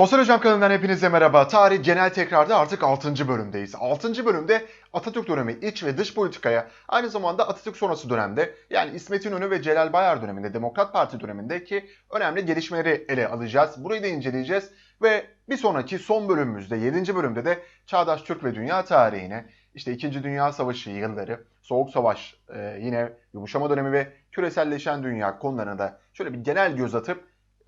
Sosyal Hocam kanalından hepinize merhaba. Tarih genel tekrarda artık 6. bölümdeyiz. 6. bölümde Atatürk dönemi iç ve dış politikaya aynı zamanda Atatürk sonrası dönemde yani İsmet İnönü ve Celal Bayar döneminde Demokrat Parti dönemindeki önemli gelişmeleri ele alacağız. Burayı da inceleyeceğiz ve bir sonraki son bölümümüzde 7. bölümde de Çağdaş Türk ve Dünya tarihine işte 2. Dünya Savaşı yılları, Soğuk Savaş, e, yine yumuşama dönemi ve küreselleşen dünya konularına da şöyle bir genel göz atıp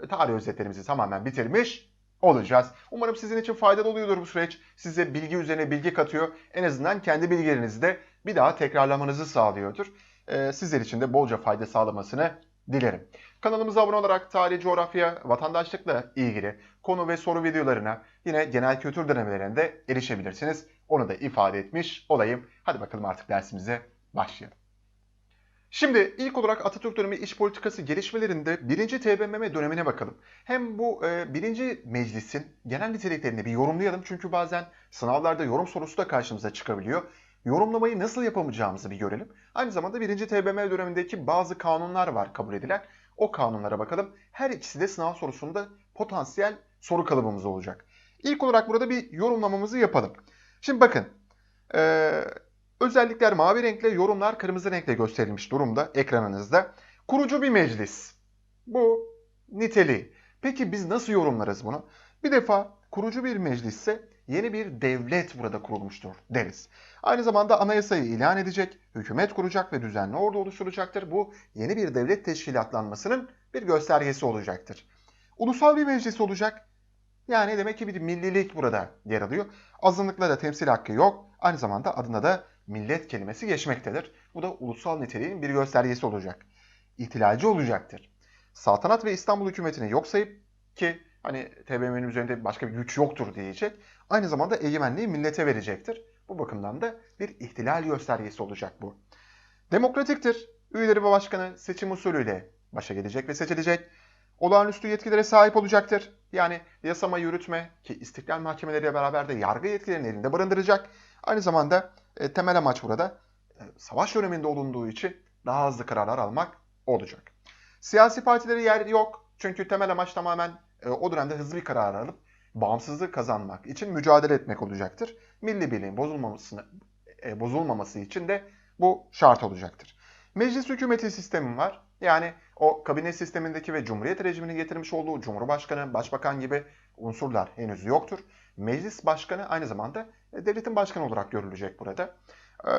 tarih özetlerimizi tamamen bitirmiş olacağız. Umarım sizin için faydalı oluyordur bu süreç. Size bilgi üzerine bilgi katıyor. En azından kendi bilgilerinizi de bir daha tekrarlamanızı sağlıyordur. Ee, sizler için de bolca fayda sağlamasını dilerim. Kanalımıza abone olarak tarih, coğrafya, vatandaşlıkla ilgili konu ve soru videolarına yine genel kültür denemelerine de erişebilirsiniz. Onu da ifade etmiş olayım. Hadi bakalım artık dersimize başlayalım. Şimdi ilk olarak Atatürk dönemi iç politikası gelişmelerinde 1. TBMM dönemine bakalım. Hem bu e, meclisin genel niteliklerini bir yorumlayalım. Çünkü bazen sınavlarda yorum sorusu da karşımıza çıkabiliyor. Yorumlamayı nasıl yapamayacağımızı bir görelim. Aynı zamanda 1. TBMM dönemindeki bazı kanunlar var kabul edilen. O kanunlara bakalım. Her ikisi de sınav sorusunda potansiyel soru kalıbımız olacak. İlk olarak burada bir yorumlamamızı yapalım. Şimdi bakın. Eee Özellikler mavi renkle, yorumlar kırmızı renkle gösterilmiş durumda ekranınızda. Kurucu bir meclis. Bu niteliği. Peki biz nasıl yorumlarız bunu? Bir defa kurucu bir meclisse yeni bir devlet burada kurulmuştur deriz. Aynı zamanda anayasayı ilan edecek, hükümet kuracak ve düzenli ordu oluşturacaktır. Bu yeni bir devlet teşkilatlanmasının bir göstergesi olacaktır. Ulusal bir meclis olacak. Yani demek ki bir millilik burada yer alıyor. Azınlıklara temsil hakkı yok. Aynı zamanda adına da millet kelimesi geçmektedir. Bu da ulusal niteliğin bir göstergesi olacak. İhtilalci olacaktır. Saltanat ve İstanbul hükümetini yok sayıp ki hani TBMM'nin üzerinde başka bir güç yoktur diyecek. Aynı zamanda egemenliği millete verecektir. Bu bakımdan da bir ihtilal göstergesi olacak bu. Demokratiktir. Üyeleri ve başkanı seçim usulüyle başa gelecek ve seçilecek. Olağanüstü yetkilere sahip olacaktır. Yani yasama, yürütme ki istiklal mahkemeleriyle beraber de yargı yetkilerini elinde barındıracak. Aynı zamanda e, temel amaç burada e, savaş döneminde olunduğu için daha hızlı kararlar almak olacak. Siyasi partilere yer yok. Çünkü temel amaç tamamen e, o dönemde hızlı bir karar alıp bağımsızlık kazanmak için mücadele etmek olacaktır. Milli birliğin bozulmamasını, e, bozulmaması için de bu şart olacaktır. Meclis hükümeti sistemi var. Yani o kabine sistemindeki ve Cumhuriyet rejiminin getirmiş olduğu Cumhurbaşkanı, Başbakan gibi unsurlar henüz yoktur. Meclis başkanı aynı zamanda e, devletin başkanı olarak görülecek burada. Ee,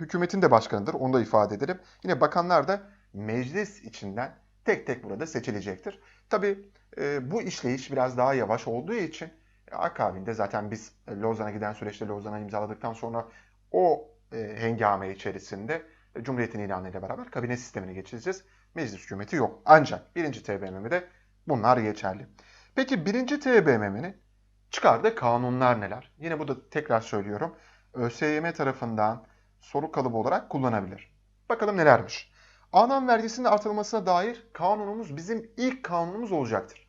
hükümetin de başkanıdır, onu da ifade edelim. Yine bakanlar da meclis içinden tek tek burada seçilecektir. Tabi e, bu işleyiş biraz daha yavaş olduğu için e, akabinde zaten biz e, Lozan'a giden süreçte Lozan'a imzaladıktan sonra o e, hengame içerisinde Cumhuriyet'in ilanıyla beraber kabine sistemine geçeceğiz. Meclis hükümeti yok. Ancak 1. TBMM'de bunlar geçerli. Peki 1. TBMM'nin çıkardığı kanunlar neler? Yine bu da tekrar söylüyorum. ÖSYM tarafından soru kalıbı olarak kullanabilir. Bakalım nelermiş. Anam vergisinin artırılmasına dair kanunumuz bizim ilk kanunumuz olacaktır.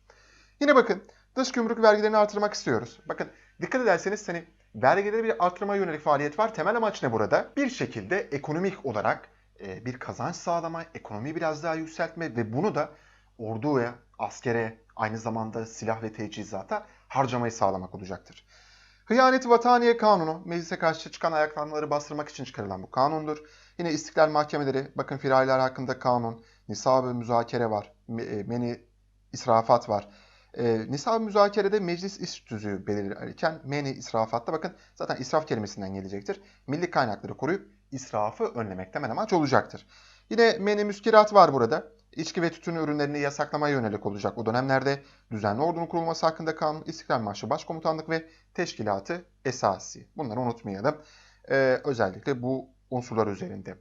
Yine bakın dış gümrük vergilerini artırmak istiyoruz. Bakın dikkat ederseniz hani vergileri bir artırma yönelik faaliyet var. Temel amaç ne burada? Bir şekilde ekonomik olarak e, bir kazanç sağlama, ekonomiyi biraz daha yükseltme ve bunu da orduya, askere, aynı zamanda silah ve teçhizata harcamayı sağlamak olacaktır. Hıyanet Vataniye Kanunu, meclise karşı çıkan ayaklanmaları bastırmak için çıkarılan bu kanundur. Yine istiklal mahkemeleri, bakın firariler hakkında kanun, nisab-ı müzakere var, me- meni israfat var. E, nisab-ı müzakerede meclis iş tüzüğü belirlerken meni israfatta bakın zaten israf kelimesinden gelecektir. Milli kaynakları koruyup israfı önlemek temel amaç olacaktır. Yine meni müskirat var burada. İçki ve tütün ürünlerini yasaklamaya yönelik olacak. O dönemlerde düzenli ordunun kurulması hakkında kanun, İstiklal Marşı Başkomutanlık ve Teşkilatı esası. Bunları unutmayalım. Ee, özellikle bu unsurlar üzerinde.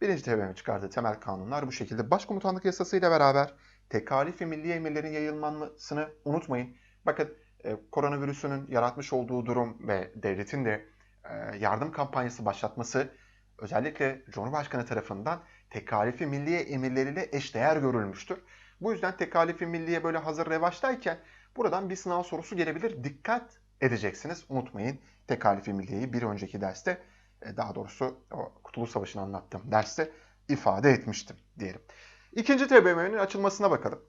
Birinci TBMM çıkardığı temel kanunlar bu şekilde. Başkomutanlık yasasıyla beraber tekalifi milli emirlerin yayılmasını unutmayın. Bakın e, koronavirüsünün yaratmış olduğu durum ve devletin de e, yardım kampanyası başlatması özellikle Cumhurbaşkanı tarafından tekalifi milliye emirleriyle eşdeğer görülmüştür. Bu yüzden tekalifi milliye böyle hazır revaçtayken buradan bir sınav sorusu gelebilir. Dikkat edeceksiniz. Unutmayın tekalifi milliyeyi bir önceki derste e, daha doğrusu Kurtuluş Savaşı'nı anlattığım derste ifade etmiştim diyelim. İkinci TBMM'nin açılmasına bakalım.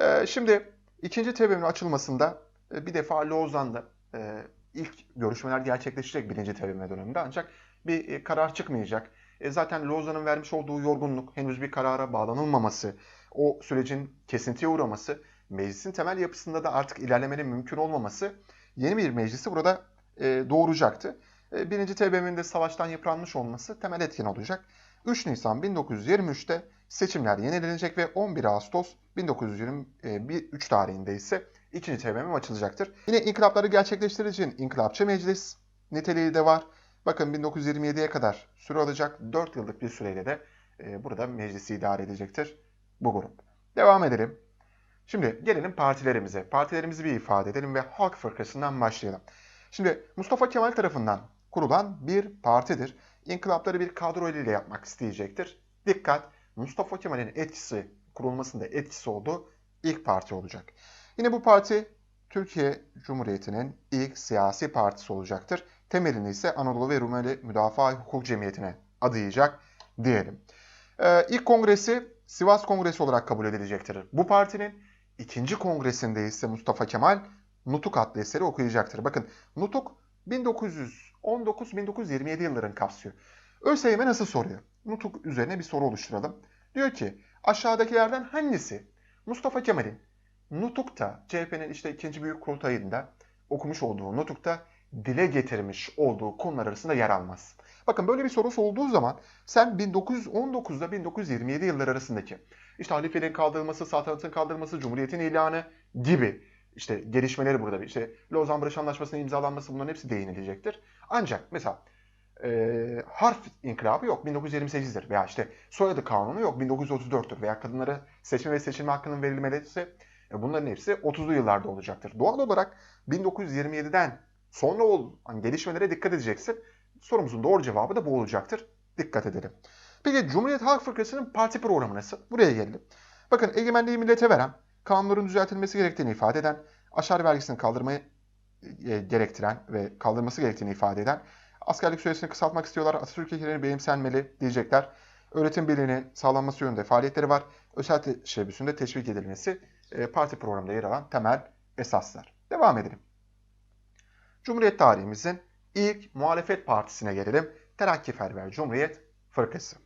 Ee, şimdi İkinci TBMM'nin açılmasında e, bir defa Lozan'da e, ilk görüşmeler gerçekleşecek birinci TBMM döneminde ancak bir e, karar çıkmayacak. E, zaten Lozan'ın vermiş olduğu yorgunluk, henüz bir karara bağlanılmaması, o sürecin kesintiye uğraması, meclisin temel yapısında da artık ilerlemenin mümkün olmaması yeni bir meclisi burada e, doğuracaktı. E, birinci TBMM'nin de savaştan yıpranmış olması temel etken olacak. 3 Nisan 1923'te seçimler yenilenecek ve 11 Ağustos 1923 tarihinde ise ikinci TBMM açılacaktır. Yine inkılapları gerçekleştirici için inkılapçı meclis niteliği de var. Bakın 1927'ye kadar süre alacak 4 yıllık bir süreyle de e, burada meclisi idare edecektir bu grup. Devam edelim. Şimdi gelelim partilerimize. Partilerimizi bir ifade edelim ve Halk Fırkası'ndan başlayalım. Şimdi Mustafa Kemal tarafından kurulan bir partidir. İnkılapları bir kadro ile yapmak isteyecektir. Dikkat! Mustafa Kemal'in etkisi, kurulmasında etkisi olduğu ilk parti olacak. Yine bu parti Türkiye Cumhuriyeti'nin ilk siyasi partisi olacaktır. Temelini ise Anadolu ve Rumeli Müdafaa Hukuk Cemiyeti'ne adayacak diyelim. Ee, ilk kongresi Sivas Kongresi olarak kabul edilecektir. Bu partinin ikinci kongresinde ise Mustafa Kemal Nutuk adlı eseri okuyacaktır. Bakın Nutuk 1919-1927 yılların kapsıyor. ÖSYM nasıl soruyor? Nutuk üzerine bir soru oluşturalım. Diyor ki aşağıdakilerden hangisi Mustafa Kemal'in Nutuk'ta CHP'nin işte ikinci büyük kurultayında okumuş olduğu Nutuk'ta dile getirmiş olduğu konular arasında yer almaz. Bakın böyle bir soru olduğu zaman sen 1919'da 1927 yıllar arasındaki işte halifeliğin kaldırılması, saltanatın kaldırılması, cumhuriyetin ilanı gibi işte gelişmeleri burada işte Lozan Barış Anlaşması'nın imzalanması bunların hepsi değinilecektir. Ancak mesela e, harf inkılabı yok 1928'dir veya işte soyadı kanunu yok 1934'tür veya kadınlara seçme ve seçilme hakkının verilmesi e, bunların hepsi 30'lu yıllarda olacaktır. Doğal olarak 1927'den sonra olan gelişmelere dikkat edeceksin. Sorumuzun doğru cevabı da bu olacaktır. Dikkat edelim. Peki Cumhuriyet Halk Fırkası'nın parti programı nasıl? Buraya gelelim. Bakın egemenliği millete veren, kanunların düzeltilmesi gerektiğini ifade eden, aşağı vergisini kaldırmayı e, gerektiren ve kaldırması gerektiğini ifade eden, askerlik süresini kısaltmak istiyorlar, Atatürk ilkelerini benimsenmeli diyecekler. Öğretim birliğinin sağlanması yönünde faaliyetleri var. Özel teşebbüsünde teşvik edilmesi e, parti programında yer alan temel esaslar. Devam edelim. Cumhuriyet tarihimizin ilk muhalefet partisine gelelim. Terakkiperver Cumhuriyet Fırkası.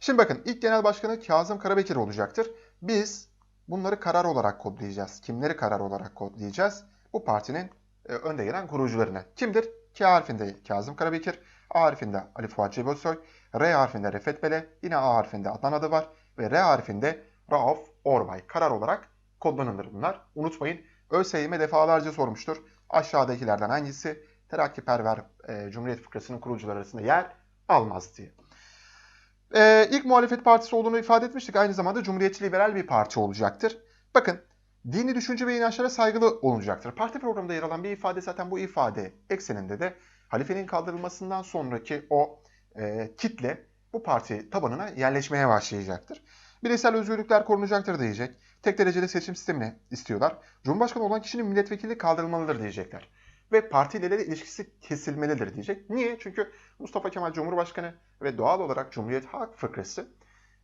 Şimdi bakın ilk genel başkanı Kazım Karabekir olacaktır. Biz bunları karar olarak kodlayacağız. Kimleri karar olarak kodlayacağız? Bu partinin e, önde gelen kurucularını. Kimdir? K harfinde Kazım Karabekir, A harfinde Ali Fuat Cebesoy, R harfinde Refet Bele, yine A harfinde Adnan adı var ve R harfinde Rauf Orbay. Karar olarak kodlanılır bunlar. Unutmayın ÖSYM defalarca sormuştur. Aşağıdakilerden hangisi terakkiperver e, Cumhuriyet Fıkrası'nın kurucuları arasında yer almaz diye. E, ilk muhalefet partisi olduğunu ifade etmiştik. Aynı zamanda Cumhuriyetçi liberal bir parti olacaktır. Bakın dini düşünce ve inançlara saygılı olacaktır. Parti programında yer alan bir ifade zaten bu ifade ekseninde de halifenin kaldırılmasından sonraki o e, kitle bu parti tabanına yerleşmeye başlayacaktır. Bireysel özgürlükler korunacaktır diyecek. Tek dereceli seçim sistemini istiyorlar. Cumhurbaşkanı olan kişinin milletvekili kaldırılmalıdır diyecekler. Ve partiyle de ilişkisi kesilmelidir diyecek. Niye? Çünkü Mustafa Kemal Cumhurbaşkanı ve doğal olarak Cumhuriyet Halk Fıkrası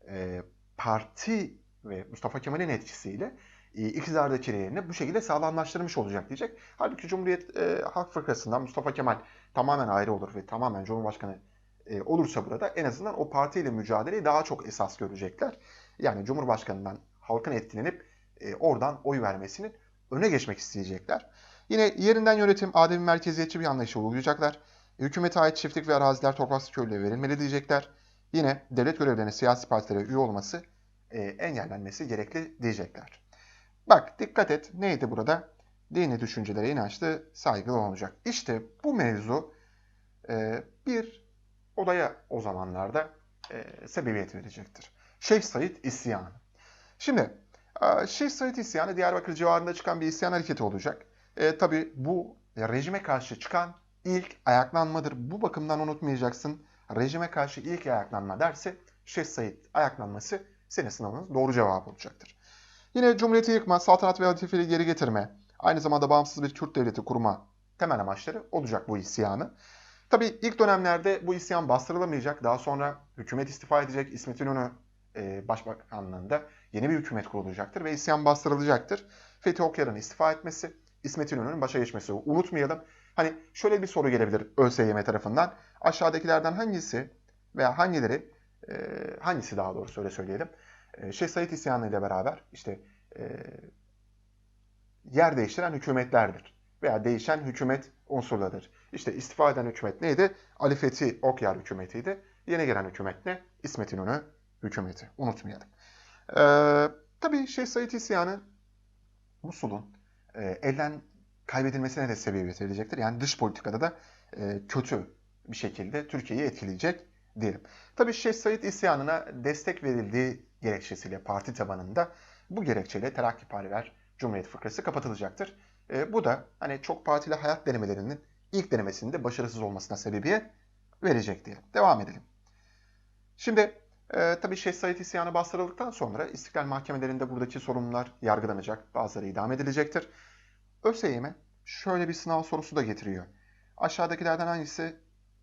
e, parti ve Mustafa Kemal'in etkisiyle e, iktidardaki yerini bu şekilde sağlamlaştırmış olacak diyecek. Halbuki Cumhuriyet e, Halk Fırkası'ndan Mustafa Kemal tamamen ayrı olur ve tamamen Cumhurbaşkanı e, olursa burada en azından o partiyle mücadeleyi daha çok esas görecekler. Yani Cumhurbaşkanı'ndan halkın etkilenip e, oradan oy vermesinin öne geçmek isteyecekler. Yine yerinden yönetim, ademi merkeziyetçi bir anlayışı uygulayacaklar. Hükümete ait çiftlik ve araziler topraksız köylüye verilmeli diyecekler. Yine devlet görevlerine siyasi partilere üye olması e, engellenmesi gerekli diyecekler. Bak dikkat et neydi burada? Dini düşüncelere inançlı saygılı olacak. İşte bu mevzu e, bir olaya o zamanlarda e, sebebiyet verecektir. Şeyh Said isyanı. Şimdi e, Şeyh Said isyanı Diyarbakır civarında çıkan bir isyan hareketi olacak. E, tabii bu rejime karşı çıkan ilk ayaklanmadır. Bu bakımdan unutmayacaksın. Rejime karşı ilk ayaklanma derse Şeyh Said ayaklanması senin sınavının doğru cevabı olacaktır. Yine Cumhuriyeti yıkma, saltanat ve halifeliği geri getirme, aynı zamanda bağımsız bir Kürt devleti kurma temel amaçları olacak bu isyanı. Tabii ilk dönemlerde bu isyan bastırılamayacak. Daha sonra hükümet istifa edecek. İsmet İnönü e, başbakanlığında yeni bir hükümet kurulacaktır ve isyan bastırılacaktır. Fethi Okyar'ın istifa etmesi, İsmet İnönü'nün başa geçmesi. Unutmayalım. Hani şöyle bir soru gelebilir ÖSYM tarafından. Aşağıdakilerden hangisi veya hangileri, e, hangisi daha doğrusu öyle söyleyelim. E, Şeyh Said isyanı ile beraber işte e, yer değiştiren hükümetlerdir. Veya değişen hükümet unsurlarıdır. İşte istifa eden hükümet neydi? Ali Fethi Okyar hükümetiydi. Yeni gelen hükümet ne? İsmet İnönü hükümeti. Unutmayalım. Ee, tabii Şeyh Said isyanı Musul'un e, elden kaybedilmesine de sebebiyet verecektir. Yani dış politikada da e, kötü bir şekilde Türkiye'yi etkileyecek diyelim. Tabii Şeyh Said isyanına destek verildiği gerekçesiyle parti tabanında bu gerekçeyle Terakkiperver Cumhuriyet Fıkrası kapatılacaktır. E, bu da hani çok partili hayat denemelerinin ilk denemesinde başarısız olmasına sebebiyet verecek diye. Devam edelim. Şimdi e, tabii Şeyh Said isyanı bastırıldıktan sonra istiklal mahkemelerinde buradaki sorumlular yargılanacak, bazıları idam edilecektir. ÖSYM şöyle bir sınav sorusu da getiriyor. Aşağıdakilerden hangisi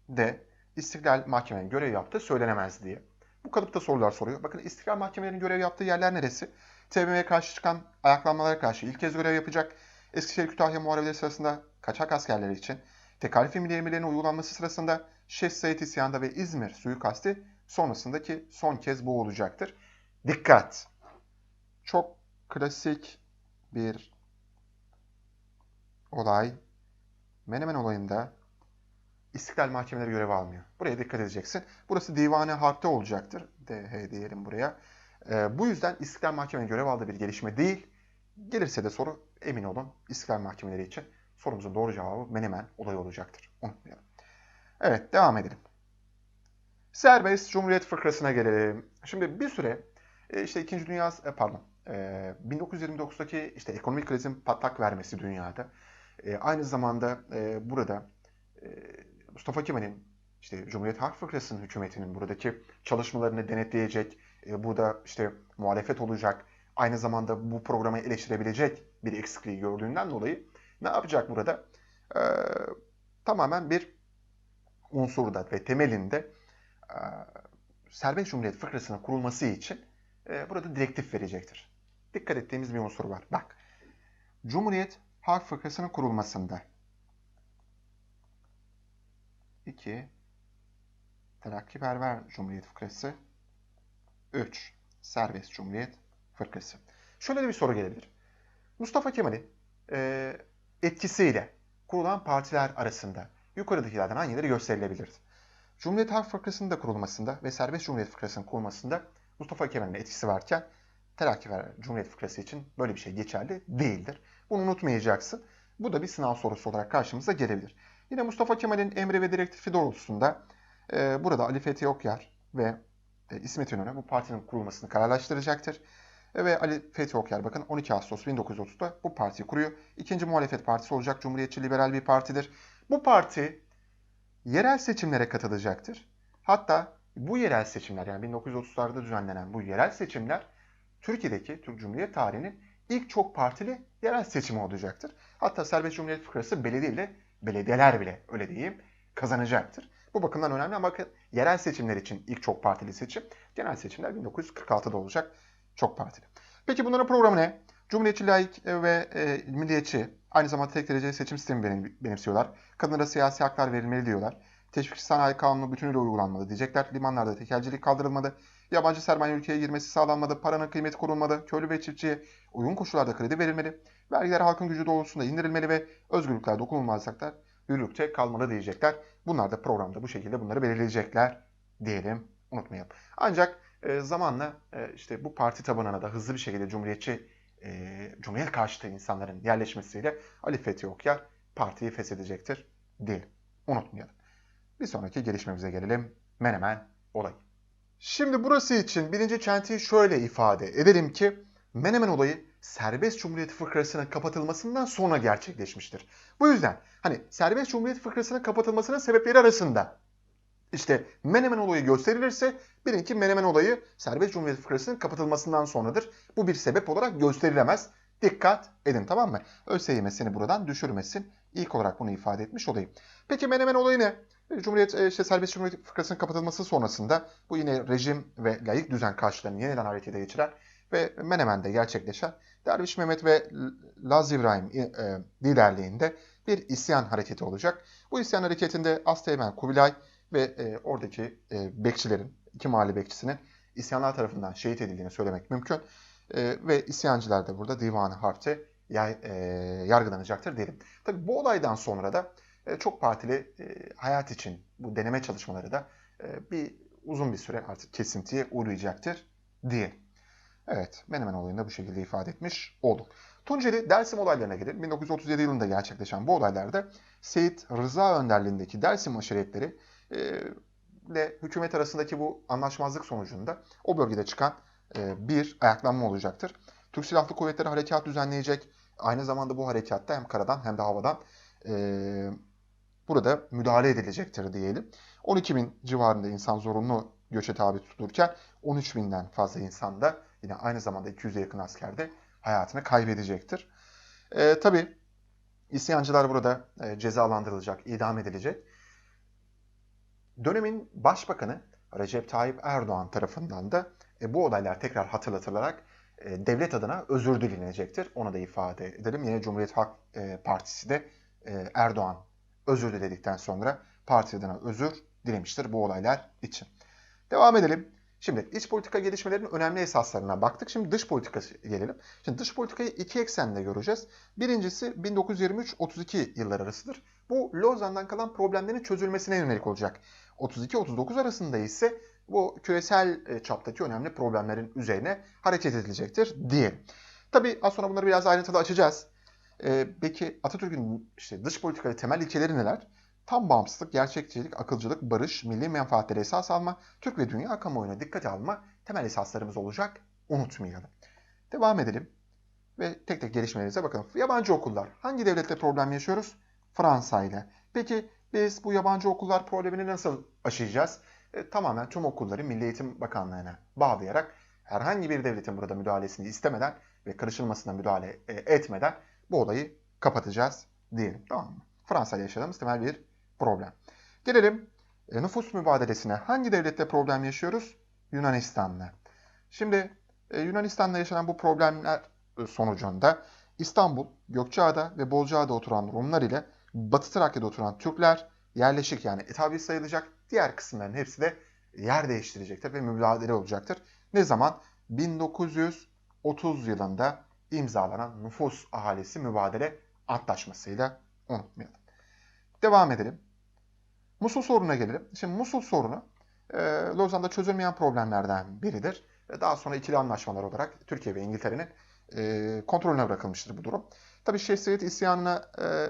de istiklal mahkemenin görev yaptığı söylenemez diye. Bu kalıpta sorular soruyor. Bakın istiklal mahkemelerinin görev yaptığı yerler neresi? TBMM'ye karşı çıkan ayaklanmalara karşı ilk kez görev yapacak. Eskişehir Kütahya muharebeleri sırasında kaçak askerleri için tekalif emri emirlerinin uygulanması sırasında Şeyh Said isyanında ve İzmir suikasti sonrasındaki son kez bu olacaktır. Dikkat! Çok klasik bir olay. Menemen olayında İstiklal mahkemeleri görev almıyor. Buraya dikkat edeceksin. Burası divane harpte olacaktır. DH diyelim buraya. Ee, bu yüzden İstiklal Mahkemeleri görev aldığı bir gelişme değil. Gelirse de soru emin olun İstiklal Mahkemeleri için sorumuzun doğru cevabı Menemen olayı olacaktır. Unutmayalım. Evet devam edelim. Serbest Cumhuriyet fıkrasına gelelim. Şimdi bir süre e, işte 2. Dünya e, pardon e, 1929'daki işte ekonomik krizin patlak vermesi dünyada. E, aynı zamanda e, burada e, Mustafa Kemal'in işte Cumhuriyet Halk Fıkrası'nın hükümetinin buradaki çalışmalarını denetleyecek, e, burada işte muhalefet olacak, aynı zamanda bu programı eleştirebilecek bir eksikliği gördüğünden dolayı ne yapacak burada? E, tamamen bir unsurda ve temelinde e, serbest cumhuriyet fıkrasının kurulması için e, burada direktif verecektir. Dikkat ettiğimiz bir unsur var. Bak, Cumhuriyet Halk Fıkrası'nın kurulmasında 2. Terakkiperver Cumhuriyet Fıkrası 3. Serbest Cumhuriyet Fıkrası. Şöyle de bir soru gelebilir. Mustafa Kemal'in e, etkisiyle kurulan partiler arasında yukarıdakilerden hangileri gösterilebilir? Cumhuriyet Halk Fıkrası'nın da kurulmasında ve Serbest Cumhuriyet Fıkrası'nın kurulmasında Mustafa Kemal'in etkisi varken Terakkiperver Cumhuriyet Fıkrası için böyle bir şey geçerli değildir. Bunu unutmayacaksın. Bu da bir sınav sorusu olarak karşımıza gelebilir. Yine Mustafa Kemal'in emri ve direktifi doğrultusunda e, burada Ali Fethi Okyar ve e, İsmet İnönü bu partinin kurulmasını kararlaştıracaktır. E, ve Ali Fethi Okyar bakın 12 Ağustos 1930'da bu partiyi kuruyor. İkinci muhalefet partisi olacak Cumhuriyetçi Liberal bir partidir. Bu parti yerel seçimlere katılacaktır. Hatta bu yerel seçimler yani 1930'larda düzenlenen bu yerel seçimler Türkiye'deki Türk Cumhuriyet tarihinin ilk çok partili yerel seçimi olacaktır. Hatta Serbest Cumhuriyet Fıkrası belediye bile, belediyeler bile öyle diyeyim kazanacaktır. Bu bakımdan önemli ama yerel seçimler için ilk çok partili seçim, genel seçimler 1946'da olacak çok partili. Peki bunların programı ne? Cumhuriyetçi, laik ve e, milliyetçi aynı zamanda tek dereceli seçim sistemi benim, benimsiyorlar. Kadınlara siyasi haklar verilmeli diyorlar. Teşvikçi sanayi kanunu bütünüyle uygulanmalı diyecekler. Limanlarda tekelcilik kaldırılmalı. Yabancı sermaye ülkeye girmesi sağlanmalı. Paranın kıymeti korunmalı. Köylü ve çiftçiye uygun koşullarda kredi verilmeli. Vergiler halkın gücü doğrultusunda indirilmeli ve özgürlükler dokunulmazlıklar yürürlükte kalmalı diyecekler. Bunlar da programda bu şekilde bunları belirleyecekler diyelim. Unutmayalım. Ancak e, zamanla e, işte bu parti tabanına da hızlı bir şekilde Cumhuriyetçi e, Cumhuriyet karşıtı insanların yerleşmesiyle Ali Fethi Okyar partiyi feshedecektir diyelim. Unutmayalım. Bir sonraki gelişmemize gelelim. Menemen olayı. Şimdi burası için birinci çentiyi şöyle ifade edelim ki Menemen olayı serbest cumhuriyet fıkrasının kapatılmasından sonra gerçekleşmiştir. Bu yüzden hani serbest cumhuriyet fıkrasının kapatılmasının sebepleri arasında işte Menemen olayı gösterilirse bilin ki Menemen olayı serbest cumhuriyet fıkrasının kapatılmasından sonradır. Bu bir sebep olarak gösterilemez. Dikkat edin tamam mı? ÖSYM seni buradan düşürmesin. İlk olarak bunu ifade etmiş olayım. Peki Menemen olayı ne? Cumhuriyet e, işte serbest Cumhuriyet fıkrasının kapatılması sonrasında bu yine rejim ve layık düzen karşılarını yeniden harekete geçiren ve Menemen'de gerçekleşen Derviş Mehmet ve Laz İbrahim e, e, liderliğinde bir isyan hareketi olacak. Bu isyan hareketinde Asteğmen Kubilay ve e, oradaki e, bekçilerin, iki mahalle bekçisinin isyanlar tarafından şehit edildiğini söylemek mümkün. E, ve isyancılar da burada Divan-ı Harp'te yay- e, yargılanacaktır diyelim. Tabii bu olaydan sonra da e, çok partili e, hayat için bu deneme çalışmaları da e, bir uzun bir süre artık kesintiye uğrayacaktır diye. Evet, Menemen olayında bu şekilde ifade etmiş olduk. Tunceli Dersim olaylarına gelelim. 1937 yılında gerçekleşen bu olaylarda Seyit Rıza önderliğindeki Dersim aşiretleri ile hükümet arasındaki bu anlaşmazlık sonucunda o bölgede çıkan e, bir ayaklanma olacaktır. Türk Silahlı Kuvvetleri harekat düzenleyecek. Aynı zamanda bu harekatta hem karadan hem de havadan e, burada müdahale edilecektir diyelim. 12 bin civarında insan zorunlu göçe tabi tutulurken 13 binden fazla insan da yine aynı zamanda 200'e yakın asker de hayatını kaybedecektir. E, Tabi isyancılar burada e, cezalandırılacak, idam edilecek. Dönemin başbakanı Recep Tayyip Erdoğan tarafından da e, bu olaylar tekrar hatırlatılarak e, devlet adına özür dilenecektir. Onu da ifade edelim. Yine Cumhuriyet Halk e, Partisi de e, Erdoğan özür diledikten sonra parti adına özür dilemiştir bu olaylar için. Devam edelim. Şimdi iç politika gelişmelerinin önemli esaslarına baktık. Şimdi dış politikası gelelim. Şimdi dış politikayı iki eksende göreceğiz. Birincisi 1923-32 yıllar arasıdır. Bu Lozan'dan kalan problemlerin çözülmesine yönelik olacak. 32-39 arasında ise bu küresel e, çaptaki önemli problemlerin üzerine hareket edilecektir diye. Tabii az sonra bunları biraz ayrıntılı açacağız. Ee, peki Atatürk'ün işte dış politikada temel ilkeleri neler? Tam bağımsızlık, gerçekçilik, akılcılık, barış, milli menfaatleri esas alma, Türk ve dünya kamuoyuna dikkate alma temel esaslarımız olacak. Unutmayalım. Devam edelim ve tek tek gelişmelerimize bakalım. Yabancı okullar. Hangi devletle problem yaşıyoruz? Fransa ile. Peki biz bu yabancı okullar problemini nasıl aşacağız? E, tamamen tüm okulları Milli Eğitim Bakanlığı'na bağlayarak herhangi bir devletin burada müdahalesini istemeden ve karışılmasına müdahale e, etmeden bu olayı kapatacağız diyelim. Tamam mı? Fransa ile yaşadığımız temel bir problem. Gelelim e, nüfus mübadelesine. Hangi devlette problem yaşıyoruz? Yunanistan'la. Şimdi e, Yunanistan'la yaşanan bu problemler e, sonucunda İstanbul, Gökçeada ve Bozcaada oturan Rumlar ile Batı Trakya'da oturan Türkler yerleşik yani etabil sayılacak. Diğer kısımların hepsi de yer değiştirecektir ve mübadele olacaktır. Ne zaman? 1930 yılında imzalanan nüfus ahalisi mübadele antlaşmasıyla unutmayalım. Devam edelim. Musul sorununa gelelim. Şimdi Musul sorunu e, Lozan'da çözülmeyen problemlerden biridir. Ve daha sonra ikili anlaşmalar olarak Türkiye ve İngiltere'nin e, kontrolüne bırakılmıştır bu durum. Tabii Şeyh Said isyanına e,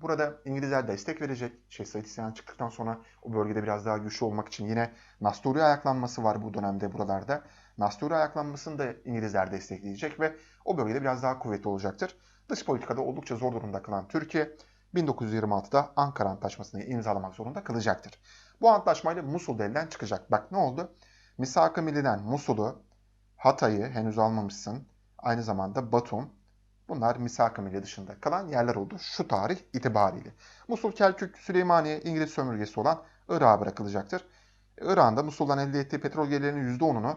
burada İngilizler destek verecek. Şeyh Said isyanı çıktıktan sonra o bölgede biraz daha güçlü olmak için yine Nasturi ayaklanması var bu dönemde buralarda. Nasturi ayaklanmasını da İngilizler destekleyecek ve o bölgede biraz daha kuvvetli olacaktır. Dış politikada oldukça zor durumda kalan Türkiye 1926'da Ankara Antlaşması'nı imzalamak zorunda kalacaktır. Bu antlaşmayla Musul elden çıkacak. Bak ne oldu? Misak-ı Milli'den Musul'u, Hatay'ı henüz almamışsın. Aynı zamanda Batum. Bunlar Misak-ı Milli dışında kalan yerler oldu şu tarih itibariyle. Musul, Kelkük, Süleymaniye, İngiliz sömürgesi olan Irak'a bırakılacaktır. Irak'ın da Musul'dan elde ettiği petrol gelirlerinin %10'unu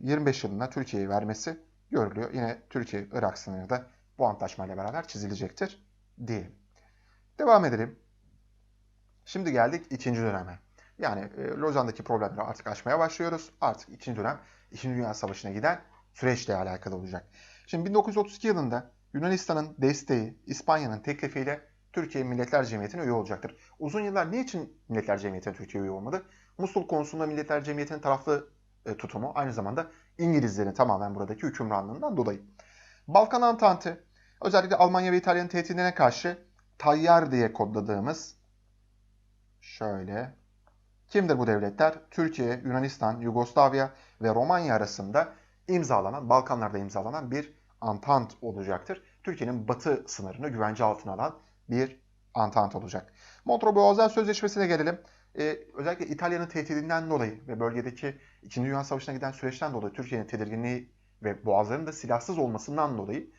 25 yılında Türkiye'ye vermesi görülüyor. Yine Türkiye-Irak sınırı da bu antlaşmayla beraber çizilecektir diyelim. Devam edelim. Şimdi geldik ikinci döneme. Yani e, Lozan'daki problemleri artık aşmaya başlıyoruz. Artık ikinci dönem İkinci Dünya Savaşı'na giden süreçle alakalı olacak. Şimdi 1932 yılında Yunanistan'ın desteği, İspanya'nın teklifiyle Türkiye Milletler Cemiyeti'ne üye olacaktır. Uzun yıllar niçin Milletler Cemiyeti'ne Türkiye üye olmadı? Musul konusunda Milletler Cemiyeti'nin taraflı e, tutumu aynı zamanda İngilizlerin tamamen buradaki hükümranlığından dolayı. Balkan Antantı özellikle Almanya ve İtalya'nın tehdidine karşı Tayyar diye kodladığımız şöyle kimdir bu devletler? Türkiye, Yunanistan, Yugoslavya ve Romanya arasında imzalanan, Balkanlarda imzalanan bir antant olacaktır. Türkiye'nin batı sınırını güvence altına alan bir antant olacak. Montreux Boğazlar Sözleşmesi'ne gelelim. Ee, özellikle İtalya'nın tehdidinden dolayı ve bölgedeki İkinci Dünya Savaşı'na giden süreçten dolayı Türkiye'nin tedirginliği ve boğazların da silahsız olmasından dolayı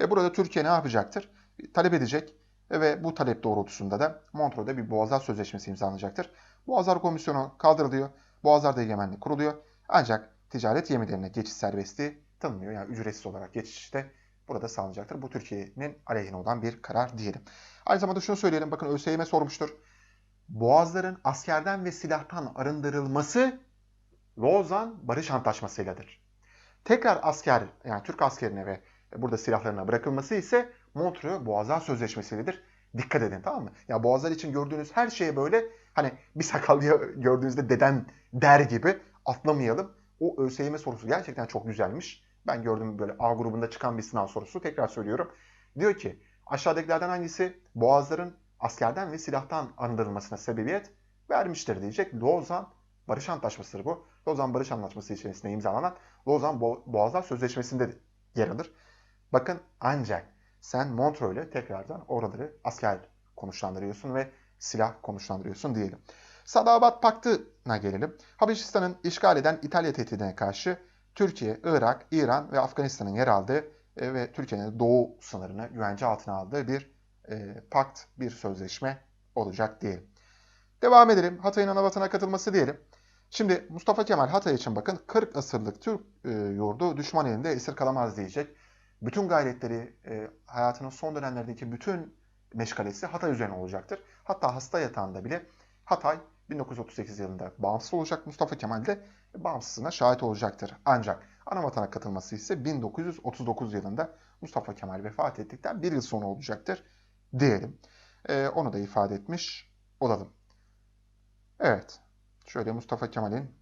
e, burada Türkiye ne yapacaktır? Talep edecek Ve bu talep doğrultusunda da Montreux'da bir Boğazlar Sözleşmesi imzalanacaktır. Boğazlar Komisyonu kaldırılıyor. Boğazlar'da egemenlik kuruluyor. Ancak ticaret gemilerine geçiş serbestliği tanınıyor. Yani ücretsiz olarak geçiş işte burada sağlanacaktır. Bu Türkiye'nin aleyhine olan bir karar diyelim. Aynı zamanda şunu söyleyelim. Bakın ÖSYM sormuştur. Boğazların askerden ve silahtan arındırılması Lozan Barış Antlaşması'yladır. Tekrar asker, yani Türk askerine ve burada silahlarına bırakılması ise Montreux Boğazlar Sözleşmesi'dir. Dikkat edin tamam mı? Ya Boğazlar için gördüğünüz her şeye böyle hani bir sakallı gördüğünüzde deden der gibi atlamayalım. O ÖSYM sorusu gerçekten çok güzelmiş. Ben gördüm böyle A grubunda çıkan bir sınav sorusu. Tekrar söylüyorum. Diyor ki aşağıdakilerden hangisi Boğazların askerden ve silahtan arındırılmasına sebebiyet vermiştir diyecek. Lozan Barış Antlaşması'dır bu. Lozan Barış Antlaşması içerisinde imzalanan Lozan Bo- Boğazlar Sözleşmesi'nde yer alır. Bakın ancak sen Montreux ile tekrardan oraları asker konuşlandırıyorsun ve silah konuşlandırıyorsun diyelim. Sadabat Paktı'na gelelim. Habeşistan'ın işgal eden İtalya tehdidine karşı Türkiye, Irak, İran ve Afganistan'ın yer aldığı e, ve Türkiye'nin doğu sınırını güvence altına aldığı bir e, pakt, bir sözleşme olacak diyelim. Devam edelim. Hatay'ın anavatına katılması diyelim. Şimdi Mustafa Kemal Hatay için bakın 40 asırlık Türk e, yurdu düşman elinde esir kalamaz diyecek. Bütün gayretleri e, hayatının son dönemlerindeki bütün meşgalesi Hatay üzerine olacaktır. Hatta hasta yatağında bile Hatay 1938 yılında bağımsız olacak. Mustafa Kemal de bağımsızlığına şahit olacaktır. Ancak ana vatana katılması ise 1939 yılında Mustafa Kemal vefat ettikten bir yıl sonra olacaktır diyelim. E, onu da ifade etmiş olalım. Evet. Şöyle Mustafa Kemal'in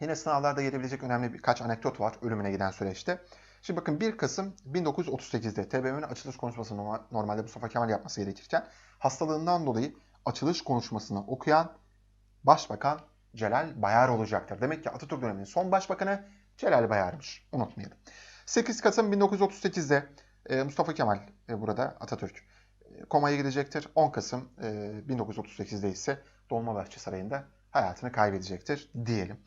yine sınavlarda gelebilecek önemli birkaç anekdot var ölümüne giden süreçte. Şimdi bakın 1 Kasım 1938'de TBMM'nin açılış konuşmasını normal- normalde Mustafa Kemal yapması gerekirken hastalığından dolayı açılış konuşmasını okuyan Başbakan Celal Bayar olacaktır. Demek ki Atatürk döneminin son başbakanı Celal Bayar'mış. Unutmayalım. 8 Kasım 1938'de e, Mustafa Kemal e, burada Atatürk e, komaya gidecektir. 10 Kasım e, 1938'de ise Dolmabahçe Sarayı'nda hayatını kaybedecektir diyelim.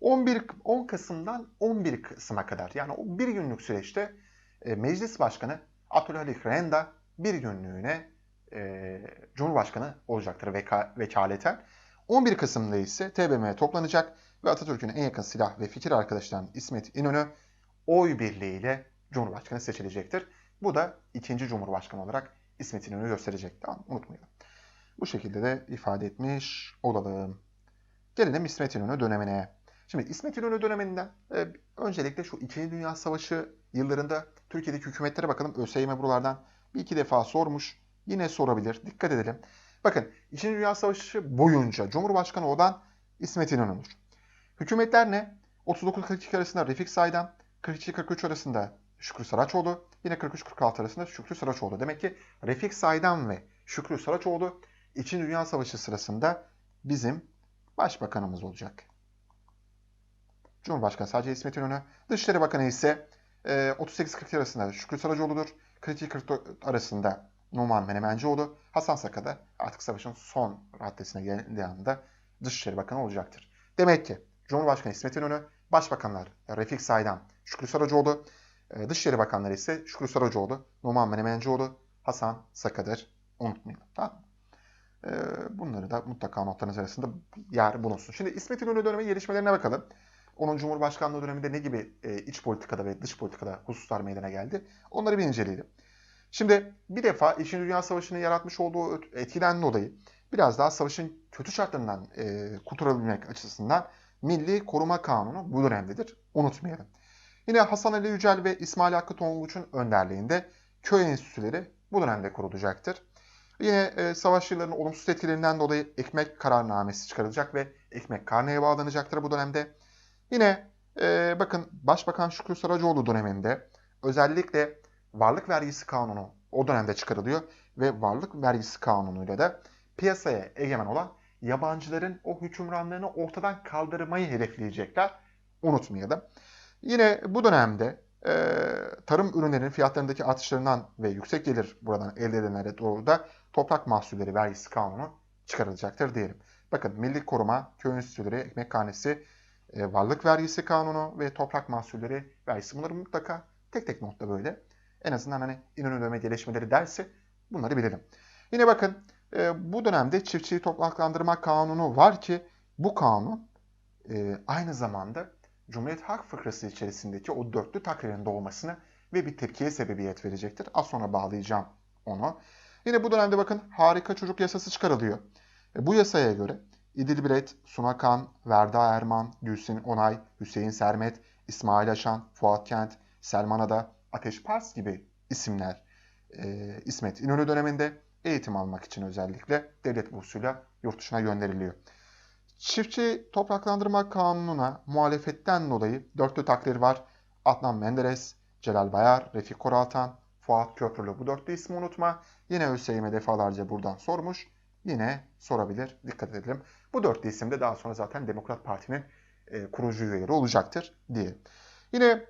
11 10 Kasım'dan 11 Kasım'a kadar yani o bir günlük süreçte Meclis Başkanı Abdülhalik Renda bir günlüğüne e, Cumhurbaşkanı olacaktır veka, vekaleten. 11 Kasım'da ise TBMM toplanacak ve Atatürk'ün en yakın silah ve fikir arkadaşlarından İsmet İnönü oy birliğiyle Cumhurbaşkanı seçilecektir. Bu da ikinci Cumhurbaşkanı olarak İsmet İnönü gösterecek. Tamam unutmayalım. Bu şekilde de ifade etmiş olalım. Gelelim İsmet İnönü dönemine. Şimdi İsmet İnönü döneminden e, öncelikle şu 2. Dünya Savaşı yıllarında Türkiye'deki hükümetlere bakalım. ÖSYM buralardan bir iki defa sormuş. Yine sorabilir. Dikkat edelim. Bakın 2. Dünya Savaşı boyunca Cumhurbaşkanı olan İsmet İnönü'dür. Hükümetler ne? 39-42 arasında Refik Saydam, 42-43 arasında Şükrü Saraçoğlu, yine 43-46 arasında Şükrü Saraçoğlu. Demek ki Refik Saydam ve Şükrü Saraçoğlu 2. Dünya Savaşı sırasında bizim başbakanımız olacak. Cumhurbaşkanı sadece İsmet İnönü. Dışişleri Bakanı ise e, 38-40 arasında Şükrü Saracoğlu'dur. 42-44 arasında Numan Menemencioğlu. Hasan Saka da artık savaşın son raddesine geldiği anda Dışişleri Bakanı olacaktır. Demek ki Cumhurbaşkanı İsmet İnönü, Başbakanlar Refik Saydam, Şükrü Saracoğlu, e, Dışişleri Bakanları ise Şükrü Saracoğlu, Numan Menemencioğlu, Hasan Saka'dır. Unutmayalım. Tamam? E, Bunları da mutlaka notlarınız arasında yer bulunsun. Şimdi İsmet İnönü dönemi gelişmelerine bakalım. Onun Cumhurbaşkanlığı döneminde ne gibi e, iç politikada ve dış politikada hususlar meydana geldi? Onları bir inceleyelim. Şimdi bir defa İkinci Dünya Savaşı'nın yaratmış olduğu etkiden dolayı biraz daha savaşın kötü şartlarından e, kurtulabilmek açısından Milli Koruma Kanunu bu dönemdedir. Unutmayalım. Yine Hasan Ali Yücel ve İsmail Hakkı Tonguç'un önderliğinde köy enstitüleri bu dönemde kurulacaktır. Yine e, savaş yıllarının olumsuz etkilerinden dolayı ekmek kararnamesi çıkarılacak ve ekmek karneye bağlanacaktır bu dönemde. Yine e, bakın Başbakan Şükrü Saracoğlu döneminde özellikle varlık vergisi kanunu o dönemde çıkarılıyor ve varlık vergisi kanunuyla da piyasaya egemen olan yabancıların o hükümranlığını ortadan kaldırmayı hedefleyecekler. Unutmayalım. Yine bu dönemde e, tarım ürünlerinin fiyatlarındaki artışlarından ve yüksek gelir buradan elde edilenlere doğru da toprak mahsulleri vergisi kanunu çıkarılacaktır diyelim. Bakın Milli Koruma, Köy Enstitüleri, Ekmek Karnesi, e, Varlık Vergisi Kanunu ve Toprak Mahsulleri Vergisi. Bunları mutlaka tek tek notla böyle. En azından hani İnönü gelişmeleri derse bunları bilelim. Yine bakın e, bu dönemde çiftçiyi topraklandırma kanunu var ki bu kanun e, aynı zamanda Cumhuriyet Halk Fıkrası içerisindeki o dörtlü takririn doğmasına ve bir tepkiye sebebiyet verecektir. Az sonra bağlayacağım onu. Yine bu dönemde bakın harika çocuk yasası çıkarılıyor. E, bu yasaya göre İdil Biret, Suna Kan, Verda Erman, Gülsin Onay, Hüseyin Sermet, İsmail Aşan, Fuat Kent, Selman Ada, Ateş Pars gibi isimler e, İsmet İnönü döneminde eğitim almak için özellikle devlet bursuyla yurt dışına gönderiliyor. Çiftçi topraklandırma kanununa muhalefetten dolayı dörtlü takdir var. Adnan Menderes, Celal Bayar, Refik Koraltan, Fuat Köprülü bu dörtlü ismi unutma. Yine ÖSYM defalarca buradan sormuş. Yine sorabilir. Dikkat edelim. Bu dörtlü isim de daha sonra zaten Demokrat Parti'nin e, kurucu üyeleri olacaktır diye. Yine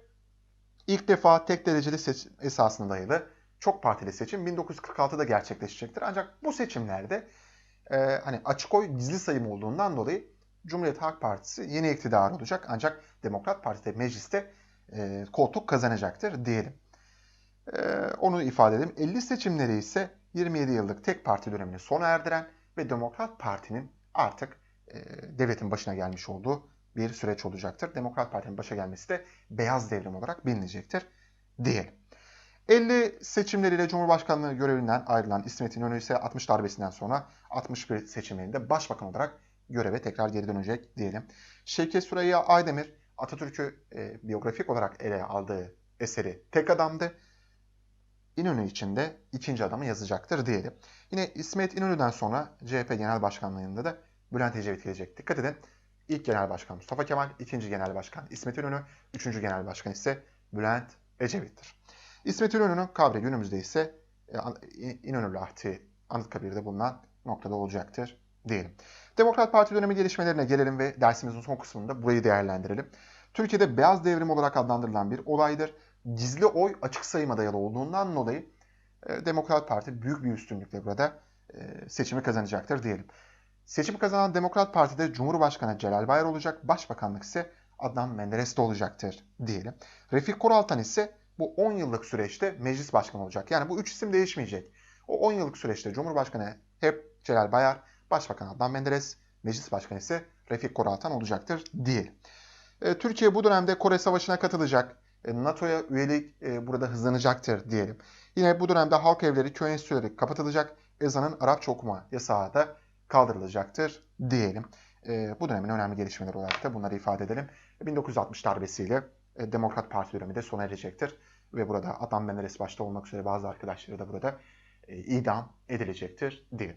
ilk defa tek dereceli seçim esasına dayalı çok partili seçim 1946'da gerçekleşecektir. Ancak bu seçimlerde e, hani açık oy gizli sayım olduğundan dolayı Cumhuriyet Halk Partisi yeni iktidar olacak. Ancak Demokrat Parti de mecliste e, koltuk kazanacaktır diyelim. E, onu ifade edelim. 50 seçimleri ise 27 yıllık tek parti dönemini sona erdiren ve Demokrat Parti'nin artık e, devletin başına gelmiş olduğu bir süreç olacaktır. Demokrat Parti'nin başa gelmesi de beyaz devrim olarak bilinecektir diyelim. 50 seçimleriyle Cumhurbaşkanlığı görevinden ayrılan İsmet İnönü ise 60 darbesinden sonra 61 seçimlerinde başbakan olarak göreve tekrar geri dönecek diyelim. Şevket Süreyya Aydemir Atatürk'ü e, biyografik olarak ele aldığı eseri tek adamdı. İnönü için de ikinci adamı yazacaktır diyelim. Yine İsmet İnönü'den sonra CHP Genel Başkanlığı'nda da Bülent Ecevit gelecek. Dikkat edin. İlk Genel Başkan Mustafa Kemal, ikinci Genel Başkan İsmet İnönü, üçüncü Genel Başkan ise Bülent Ecevit'tir. İsmet İnönü'nün kabri günümüzde ise e, İnönü Lahti Anıtkabir'de bulunan noktada olacaktır diyelim. Demokrat Parti dönemi gelişmelerine gelelim ve dersimizin son kısmında burayı değerlendirelim. Türkiye'de beyaz devrim olarak adlandırılan bir olaydır. Gizli oy açık sayıma dayalı olduğundan dolayı e, Demokrat Parti büyük bir üstünlükle burada e, seçimi kazanacaktır diyelim. Seçimi kazanan Demokrat Parti'de Cumhurbaşkanı Celal Bayar olacak, Başbakanlık ise Adnan Menderes de olacaktır diyelim. Refik Koraltan ise bu 10 yıllık süreçte meclis başkanı olacak. Yani bu üç isim değişmeyecek. O 10 yıllık süreçte Cumhurbaşkanı hep Celal Bayar, Başbakan Adnan Menderes, Meclis Başkanı ise Refik Koraltan olacaktır diyelim. E, Türkiye bu dönemde Kore Savaşı'na katılacak. E, NATO'ya üyelik e, burada hızlanacaktır diyelim. Yine bu dönemde halk evleri, köy enstitüleri kapatılacak. Ezanın Arapça okuma yasağı da kaldırılacaktır diyelim. E, bu dönemin önemli gelişmeleri olarak da bunları ifade edelim. 1960 darbesiyle e, Demokrat Parti dönemi de sona erecektir. Ve burada Adnan Menderes başta olmak üzere bazı arkadaşları da burada e, idam edilecektir diyelim.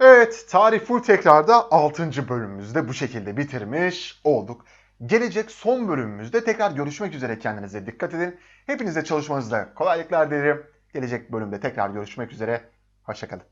Evet, Tarih Full Tekrar'da 6. bölümümüzde bu şekilde bitirmiş olduk. Gelecek son bölümümüzde tekrar görüşmek üzere kendinize dikkat edin. Hepinize çalışmanızda kolaylıklar dilerim. Gelecek bölümde tekrar görüşmek üzere. Hoşçakalın.